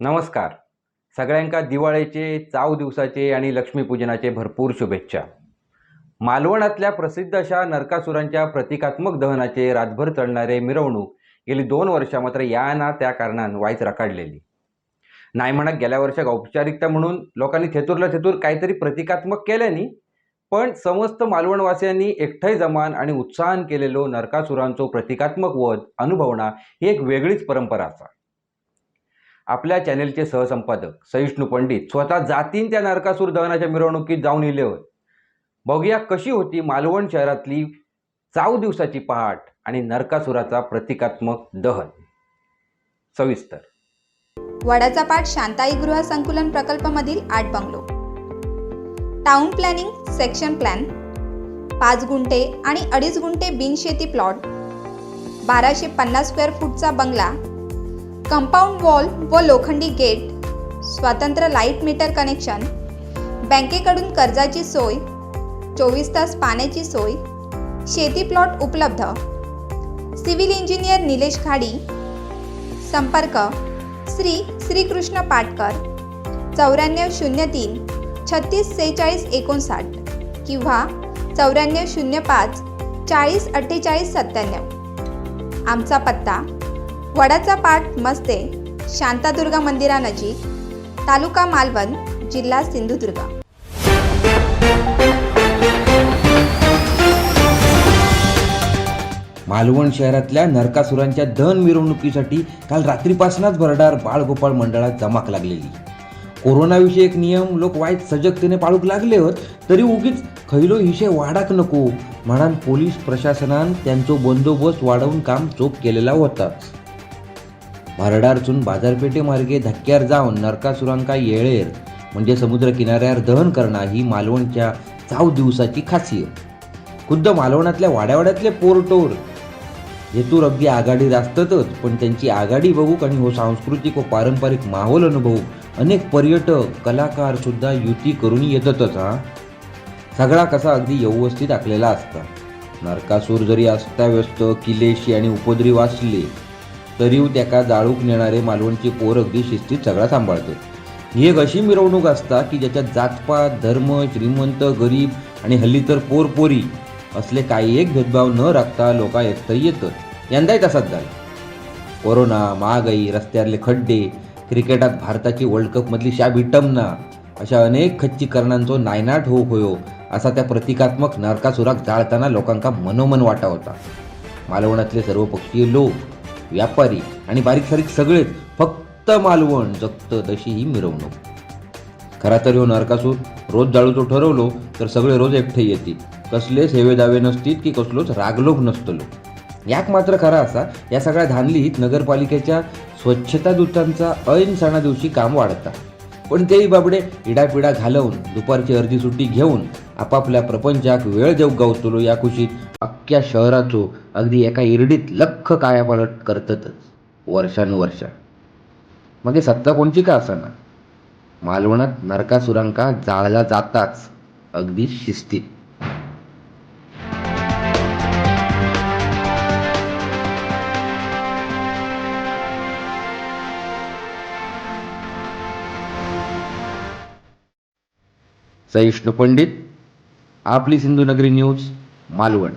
नमस्कार. सगळ्यांका दिवाळीचे चाव दिवसाचे आणि लक्ष्मीपूजनाचे भरपूर शुभेच्छा. मालवणातल्या प्रसिद्ध अशा नरकासुरांच्या प्रतिकात्मक दहनाचे रातभर चढणारे मिरवणूक गेली दोन वर्ष मात्र या ना त्या कारणान वाईच रखडलेली. नाही म्हणत गेल्या वर्षाक औपचारिकता म्हणून लोकांनी थेतूरला थेतूर काहीतरी प्रतिकात्मक केल्यानी पण समस्त मालवणवासियांनी एकठाई जमान आणि उत्साहन केलेलो नरकासुरांचो प्रतिकात्मक वध अनुभवणा ही एक वेगळीच परंपरा असा. आपल्या चॅनेलचे सहसंपादक सहिष्णू पंडित स्वतः जातीन त्या नरकासूर दहनाच्या मिरवणुकीत जाऊन इले होत. बघूया कशी होती मालवण शहरातली चाव दिवसाची पहाट आणि नरकासुराचा प्रतिकात्मक दहन. सविस्तर. वडाचा पाठ शांताई गृह संकुलन प्रकल्पामधील आठ bungalow. Town planning section plan पाच गुंठे आणि अडीच गुंठे बिनशेती प्लॉट बाराशे पन्नास स्क्वेअर फूटचा बंगला कंपाऊंड वॉल व लोखंडी गेट स्वतंत्र लाइट मीटर कनेक्शन बँकेकडून कर्जाची सोय चोवीस तास पाण्याची सोय शेती प्लॉट उपलब्ध सिव्हिल इंजिनियर निलेश खाडी संपर्क श्री श्रीकृष्ण पाटकर चौऱ्याण्णव शून्य तीन छत्तीस सेहेचाळीस एकोणसाठ किंवा चौऱ्याण्णव शून्य पाच चाळीस अठ्ठेचाळीस सत्त्याण्णव. आमचा पत्ता वडाचा पाठ मस्ते शांतादुर्गा मंदिरानजीक तालुका मालवण जिल्हा सिंधुदुर्ग. मालवण शहरातल्या नरकासुरांच्या दहन मिरवणुकीसाठी काल रात्रीपासूनच भरडार बाळगोपाळ मंडळात जमाक लागलेली. कोरोनाविषयक नियम लोक वाईट सजगतेने पाळूक लागले होत तरी उगीच खैलो हिशे वाढाक नको म्हणान पोलीस प्रशासनान त्यांचो बंदोबस्त वाढवून काम चोख केलेला होताच. भारडारचून बाजारपेठेमार्गे धक्क्यार जाऊन नरकासुरांका येळेर म्हणजे समुद्र किनाऱ्यावर दहन करणं ही मालवणच्या चाव दिवसाची खासियत. खुद्द मालवणातल्या वाड्यावाड्यातले पोरटोर हेतूर अगदी आघाडीत असतातच पण त्यांची आघाडी बघूक आणि हो सांस्कृतिक व पारंपरिक माहोल अनुभवू अनेक पर्यटक कलाकार सुद्धा युती करून येतातच हा? सगळा कसा अगदी व्यवस्थित आखलेला असता. नरकासूर जरी अस्ताव्यस्त किलेशी आणि उपद्री वाचले तरीव त्याका जाळूक नेणारे मालवणची पोर अगदी शिस्तीत सगळा सांभाळते. ही एक अशी मिरवणूक असता की ज्याच्यात जातपात धर्म श्रीमंत गरीब आणि हल्ली तर पोर पोरी असले काही एक भेदभाव न राखता लोका एकत्र येतात यंदाही तसाच झाला. कोरोना महागाई रस्त्यावरले खड्डे क्रिकेटात भारताची वर्ल्ड कपमधली शाबी टमना अशा अनेक खच्चीकरणांचो नायनाट होऊ होयो असा त्या प्रतिकात्मक नरकासुराक जाळताना लोकांका मनोमन वाटा होता. मालवणातले सर्वपक्षीय लोक व्यापारी आणि बारीक सारीक सगळेच फक्त मालवण जगत तशी ही मिरवणूक. खरा तर हो नरकासूर रोज जाळूचो ठरवलो तर सगळे रोज एकठे येतील. कसले सेवे दावे नसतील की कसलोच रागलोक नसतलो. याक मात्र खरा असा या सगळ्या धानलीत नगरपालिकेच्या स्वच्छता दूतांचा ऐन सणा दिवशी काम वाढता. पण तेही बाबडे इडापिडा घालवून दुपारची अर्धी सुट्टी घेऊन आपापल्या प्रपंचाक वेळ देऊ गावतलो या खुशीत अख्ख्या शहराचो अगदी एका इरडीत लख कायापालट करततच वर्षानुवर्षा. मग हे सत्ता कोणची का आसना मालवणात नरकासुरांका जाळला जाताच अगदी शिस्तीत. सहिष्णू पंडित आपली सिंधुनगरी न्यूज मालवण.